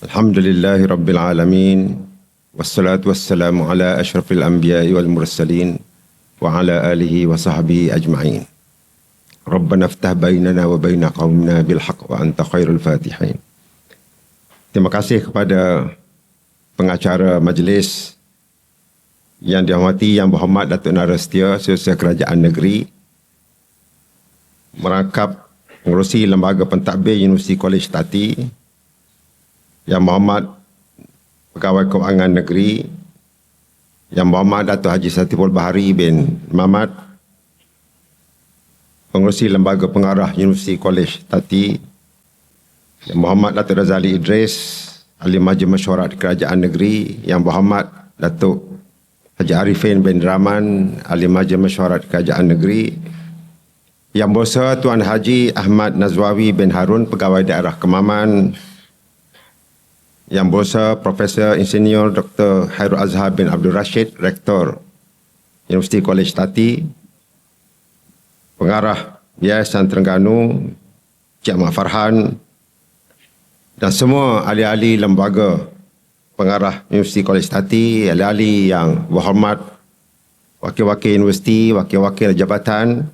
Alhamdulillahi Rabbil Alamin. Wassalatu wassalamu ala ashrafil anbiya wal mursalin Wa ala alihi wa sahbihi ajma'in. Rabbana aftah bainana wa baina qawmna bilhaq wa anta khairul fatihain Terima kasih kepada pengacara majlis Yang dihormati yang berhormat Datuk Narastia Sesuai Kerajaan Negeri Merangkap pengurusi Lembaga Pentadbir Universiti Kolej Tati yang Berhormat Pegawai Kewangan Negeri Yang Berhormat Datuk Haji Satiful Bahari bin Mamat Pengurusi Lembaga Pengarah Universiti Kolej Tati yang Muhammad Datuk Razali Idris, Ahli Majlis Mesyuarat Kerajaan Negeri, Yang Berhormat Datuk Haji Arifin bin Rahman, Ahli Majlis Mesyuarat Kerajaan Negeri, Yang Bosa Tuan Haji Ahmad Nazwawi bin Harun, Pegawai Daerah Kemaman, Yang Bosa Profesor Insinyur Dr. Hairul Azhar bin Abdul Rashid, Rektor Universiti Kolej Tati, Pengarah Yayasan Terengganu, Cik Ahmad Farhan, dan semua ahli-ahli lembaga pengarah Universiti Kolej Tati, ahli-ahli yang berhormat, wakil-wakil universiti, wakil-wakil jabatan,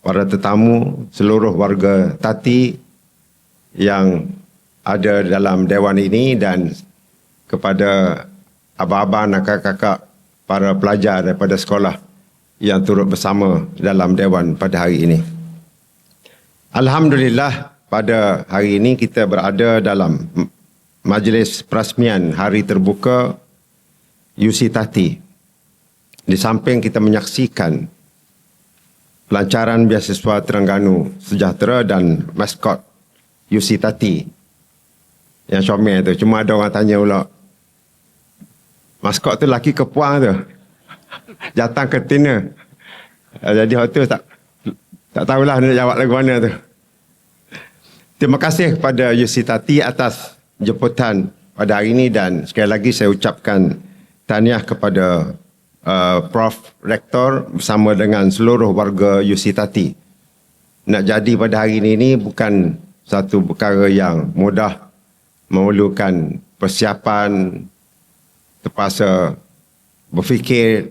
para tetamu, seluruh warga Tati yang ada dalam dewan ini dan kepada abang-abang dan kakak-kakak para pelajar daripada sekolah yang turut bersama dalam dewan pada hari ini. Alhamdulillah, pada hari ini kita berada dalam majlis perasmian Hari Terbuka UC Tati. Di samping kita menyaksikan pelancaran beasiswa Terengganu Sejahtera dan maskot UC Tati yang comel tu. Cuma ada orang tanya pula, maskot tu laki ke puang tu? Jatang ke tina? Jadi waktu tak tak tahulah nak jawab lagu mana tu. Terima kasih kepada Yusitati atas jemputan pada hari ini dan sekali lagi saya ucapkan tahniah kepada uh, Prof. Rektor bersama dengan seluruh warga Yusitati. Nak jadi pada hari ini, ini bukan satu perkara yang mudah memerlukan persiapan terpaksa berfikir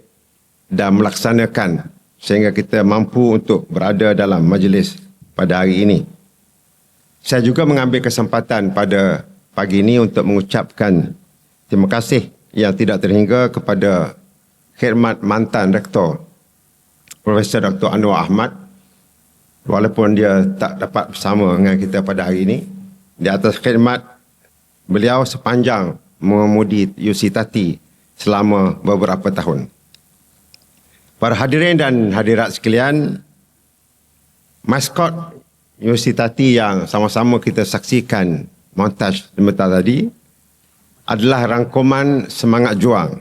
dan melaksanakan sehingga kita mampu untuk berada dalam majlis pada hari ini. Saya juga mengambil kesempatan pada pagi ini untuk mengucapkan terima kasih yang tidak terhingga kepada khidmat mantan rektor Profesor Dr. Anwar Ahmad walaupun dia tak dapat bersama dengan kita pada hari ini di atas khidmat beliau sepanjang mengemudi UC Tati selama beberapa tahun. Para hadirin dan hadirat sekalian, maskot Universiti yang sama-sama kita saksikan montaj sebentar tadi adalah rangkuman semangat juang.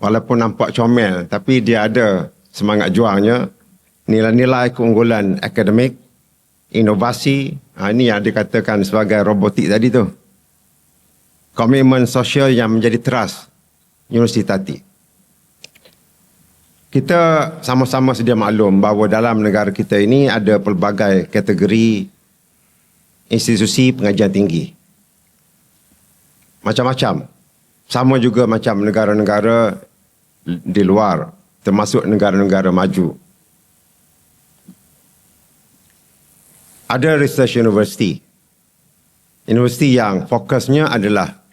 Walaupun nampak comel tapi dia ada semangat juangnya. Nilai-nilai keunggulan akademik, inovasi, ha, ini yang dikatakan sebagai robotik tadi tu. Komitmen sosial yang menjadi teras Universiti kita sama-sama sedia maklum bahawa dalam negara kita ini ada pelbagai kategori institusi pengajian tinggi. Macam-macam. Sama juga macam negara-negara di luar, termasuk negara-negara maju. Ada research university. Universiti yang fokusnya adalah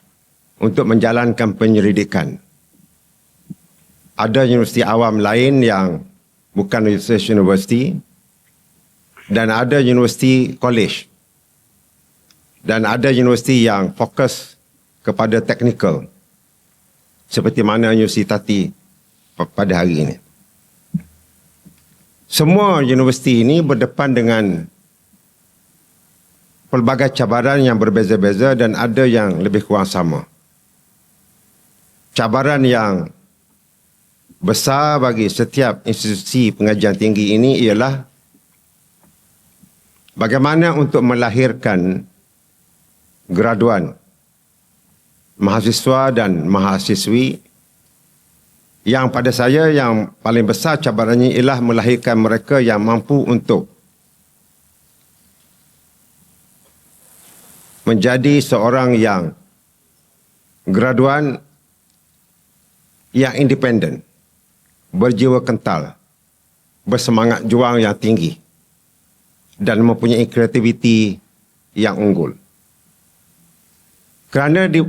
untuk menjalankan penyelidikan ada universiti awam lain yang bukan research university dan ada universiti college dan ada universiti yang fokus kepada teknikal seperti mana Universiti Tati pada hari ini. Semua universiti ini berdepan dengan pelbagai cabaran yang berbeza-beza dan ada yang lebih kurang sama. Cabaran yang besar bagi setiap institusi pengajian tinggi ini ialah bagaimana untuk melahirkan graduan mahasiswa dan mahasiswi yang pada saya yang paling besar cabarannya ialah melahirkan mereka yang mampu untuk menjadi seorang yang graduan yang independen, berjiwa kental, bersemangat juang yang tinggi dan mempunyai kreativiti yang unggul. Kerana di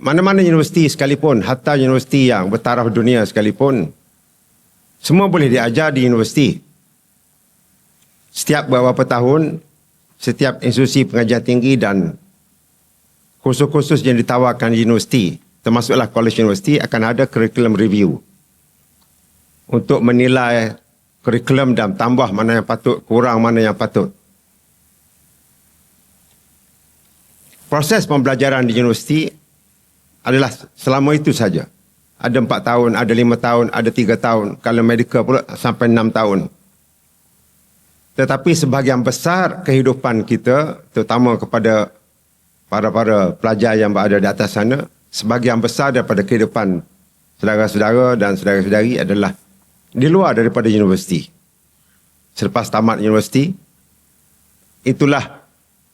mana-mana universiti sekalipun, hatta universiti yang bertaraf dunia sekalipun, semua boleh diajar di universiti. Setiap beberapa tahun, setiap institusi pengajian tinggi dan kursus-kursus yang ditawarkan di universiti, termasuklah college universiti, akan ada curriculum review untuk menilai kurikulum dan tambah mana yang patut, kurang mana yang patut. proses pembelajaran di universiti adalah selama itu saja. Ada empat tahun, ada lima tahun, ada tiga tahun. Kalau medical pula sampai enam tahun. Tetapi sebahagian besar kehidupan kita, terutama kepada para-para pelajar yang berada di atas sana, sebahagian besar daripada kehidupan saudara-saudara dan saudara-saudari adalah di luar daripada universiti. Selepas tamat universiti, itulah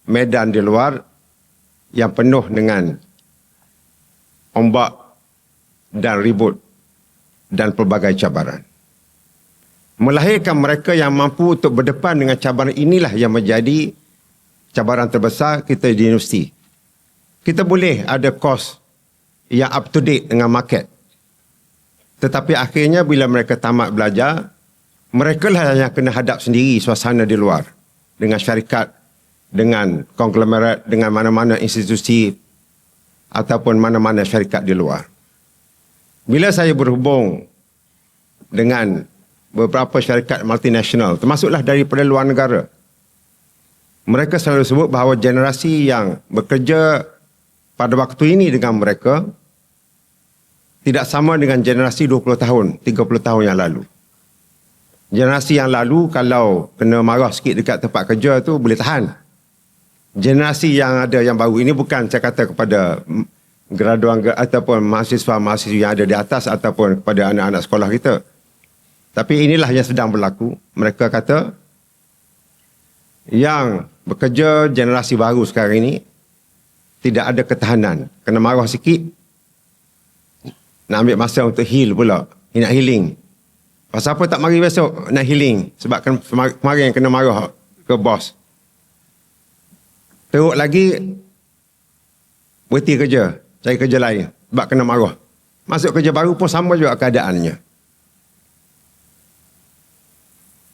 medan di luar yang penuh dengan ombak dan ribut dan pelbagai cabaran. Melahirkan mereka yang mampu untuk berdepan dengan cabaran inilah yang menjadi cabaran terbesar kita di universiti. Kita boleh ada kos yang up to date dengan market. Tetapi akhirnya bila mereka tamat belajar, mereka lah yang kena hadap sendiri suasana di luar dengan syarikat dengan konglomerat, dengan mana-mana institusi ataupun mana-mana syarikat di luar. Bila saya berhubung dengan beberapa syarikat multinasional, termasuklah daripada luar negara, mereka selalu sebut bahawa generasi yang bekerja pada waktu ini dengan mereka tidak sama dengan generasi 20 tahun, 30 tahun yang lalu. Generasi yang lalu kalau kena marah sikit dekat tempat kerja tu boleh tahan generasi yang ada yang baru ini bukan saya kata kepada graduan ataupun mahasiswa-mahasiswa yang ada di atas ataupun kepada anak-anak sekolah kita. Tapi inilah yang sedang berlaku. Mereka kata yang bekerja generasi baru sekarang ini tidak ada ketahanan. Kena marah sikit nak ambil masa untuk heal pula. Nak healing. Pasal apa tak mari besok nak healing? Sebab kemarin kena marah ke bos. Teruk lagi berhenti kerja, cari kerja lain sebab kena marah. Masuk kerja baru pun sama juga keadaannya.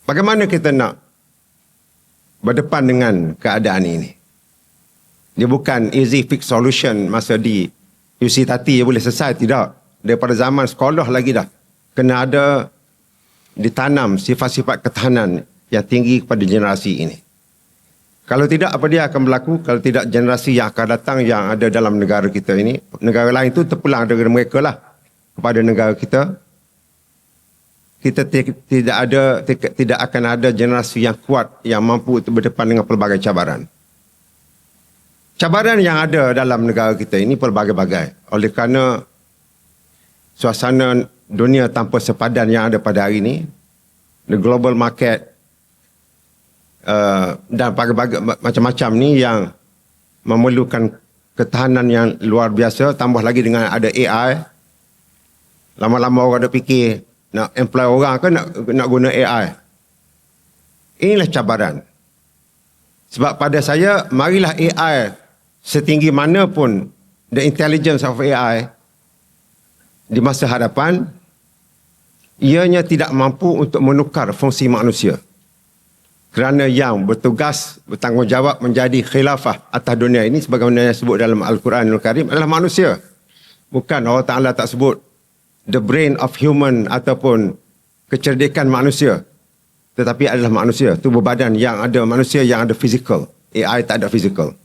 Bagaimana kita nak berdepan dengan keadaan ini? Dia bukan easy fix solution masa di UC Tati boleh selesai, tidak. Daripada zaman sekolah lagi dah. Kena ada ditanam sifat-sifat ketahanan yang tinggi kepada generasi ini. Kalau tidak, apa dia akan berlaku? Kalau tidak, generasi yang akan datang yang ada dalam negara kita ini, negara lain itu terpulang dari mereka lah kepada negara kita. Kita tidak ada, tidak akan ada generasi yang kuat yang mampu berdepan dengan pelbagai cabaran. Cabaran yang ada dalam negara kita ini pelbagai-bagai. Oleh kerana suasana dunia tanpa sepadan yang ada pada hari ini, the global market uh, dan bagai-bagai macam-macam ni yang memerlukan ketahanan yang luar biasa tambah lagi dengan ada AI lama-lama orang ada fikir nak employ orang ke nak nak guna AI inilah cabaran. Sebab pada saya marilah AI setinggi mana pun the intelligence of AI di masa hadapan ianya tidak mampu untuk menukar fungsi manusia kerana yang bertugas bertanggungjawab menjadi khilafah atas dunia ini sebagaimana yang disebut dalam Al-Quran Al-Karim adalah manusia. Bukan Allah Ta'ala tak sebut the brain of human ataupun kecerdikan manusia. Tetapi adalah manusia, tubuh badan yang ada manusia yang ada physical. AI tak ada physical.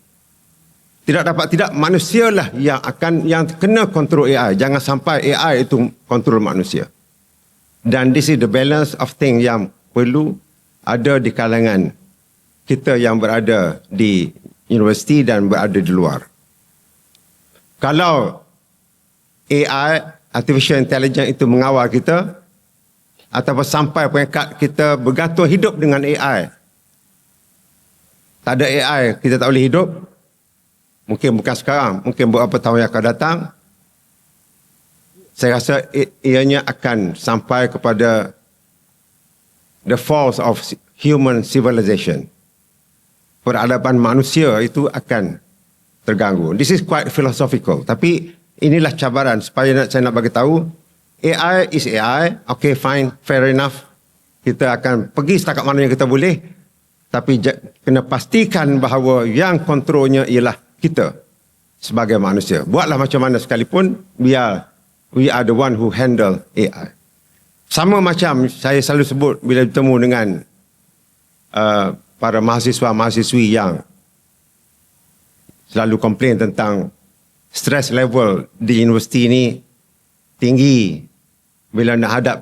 Tidak dapat tidak manusialah yang akan yang kena kontrol AI. Jangan sampai AI itu kontrol manusia. Dan this is the balance of thing yang perlu ada di kalangan kita yang berada di universiti dan berada di luar. Kalau AI, Artificial Intelligence itu mengawal kita, ataupun sampai peringkat kita bergantung hidup dengan AI, tak ada AI, kita tak boleh hidup, mungkin bukan sekarang, mungkin beberapa tahun yang akan datang, saya rasa ianya akan sampai kepada the falls of human civilization. Peradaban manusia itu akan terganggu. This is quite philosophical. Tapi inilah cabaran supaya saya nak bagi tahu AI is AI. Okay, fine, fair enough. Kita akan pergi setakat mana yang kita boleh. Tapi kena pastikan bahawa yang kontrolnya ialah kita sebagai manusia. Buatlah macam mana sekalipun, biar we are the one who handle AI. Sama macam saya selalu sebut bila bertemu dengan uh, para mahasiswa-mahasiswi yang selalu komplain tentang stress level di universiti ini tinggi. Bila nak hadap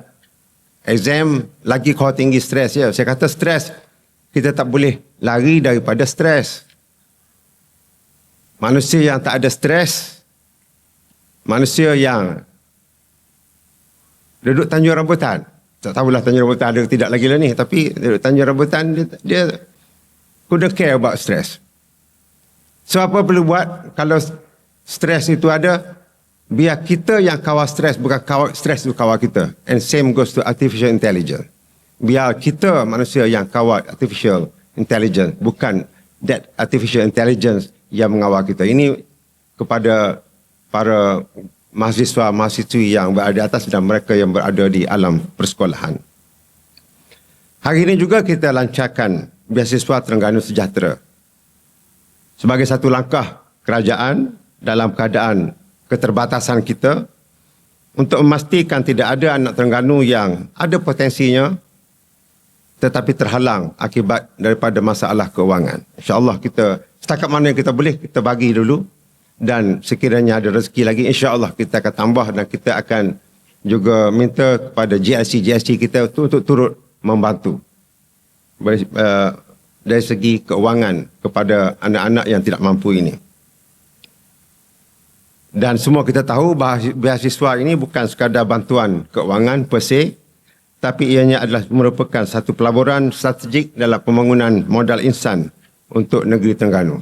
exam, lagi kau tinggi stres ya. Saya kata stres, kita tak boleh lari daripada stres. Manusia yang tak ada stres, manusia yang duduk tanjung rambutan. Tak tahulah tanjung rambutan ada tidak lagi lah ni. Tapi duduk tanjung rambutan, dia, dia couldn't care about stress. So apa perlu buat kalau stres itu ada? Biar kita yang kawal stres, bukan kawal stres itu kawal kita. And same goes to artificial intelligence. Biar kita manusia yang kawal artificial intelligence, bukan that artificial intelligence yang mengawal kita. Ini kepada para mahasiswa-mahasiswi yang berada di atas dan mereka yang berada di alam persekolahan. Hari ini juga kita lancarkan beasiswa Terengganu Sejahtera sebagai satu langkah kerajaan dalam keadaan keterbatasan kita untuk memastikan tidak ada anak Terengganu yang ada potensinya tetapi terhalang akibat daripada masalah keuangan. InsyaAllah kita setakat mana kita boleh kita bagi dulu. Dan sekiranya ada rezeki lagi insyaAllah kita akan tambah dan kita akan juga minta kepada GSC GSC kita untuk, untuk turut membantu. Uh, dari segi keuangan kepada anak-anak yang tidak mampu ini. Dan semua kita tahu beasiswa ini bukan sekadar bantuan keuangan per se, tapi ianya adalah merupakan satu pelaburan strategik dalam pembangunan modal insan untuk negeri Terengganu.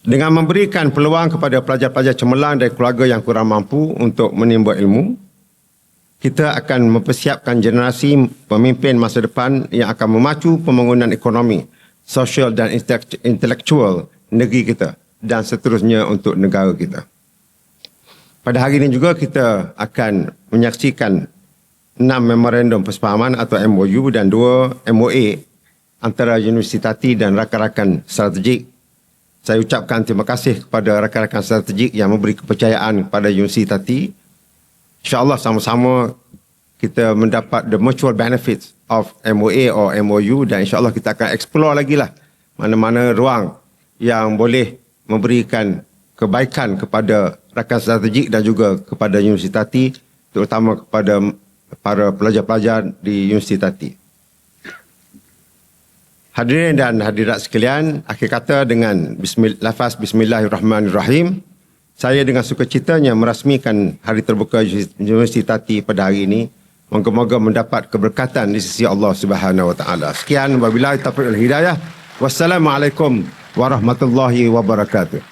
Dengan memberikan peluang kepada pelajar-pelajar cemerlang dari keluarga yang kurang mampu untuk menimba ilmu, kita akan mempersiapkan generasi pemimpin masa depan yang akan memacu pembangunan ekonomi, sosial dan intelektual negeri kita dan seterusnya untuk negara kita. Pada hari ini juga kita akan menyaksikan enam memorandum persefahaman atau MOU dan dua MOA antara Universiti dan rakan-rakan strategik. Saya ucapkan terima kasih kepada rakan-rakan strategik yang memberi kepercayaan kepada Universiti Tati. InsyaAllah sama-sama kita mendapat the mutual benefits of MOA or MOU dan insyaAllah kita akan explore lagi lah mana-mana ruang yang boleh memberikan kebaikan kepada rakan strategik dan juga kepada Universiti terutama kepada para pelajar-pelajar di Universiti. Hadirin dan hadirat sekalian, akhir kata dengan bismillah, lafaz Bismillahirrahmanirrahim, saya dengan sukacitanya merasmikan Hari Terbuka Universiti Tati pada hari ini. Moga-moga mendapat keberkatan di sisi Allah Subhanahu Wa Taala. Sekian wabillahi taufiq wal hidayah. Wassalamualaikum warahmatullahi wabarakatuh.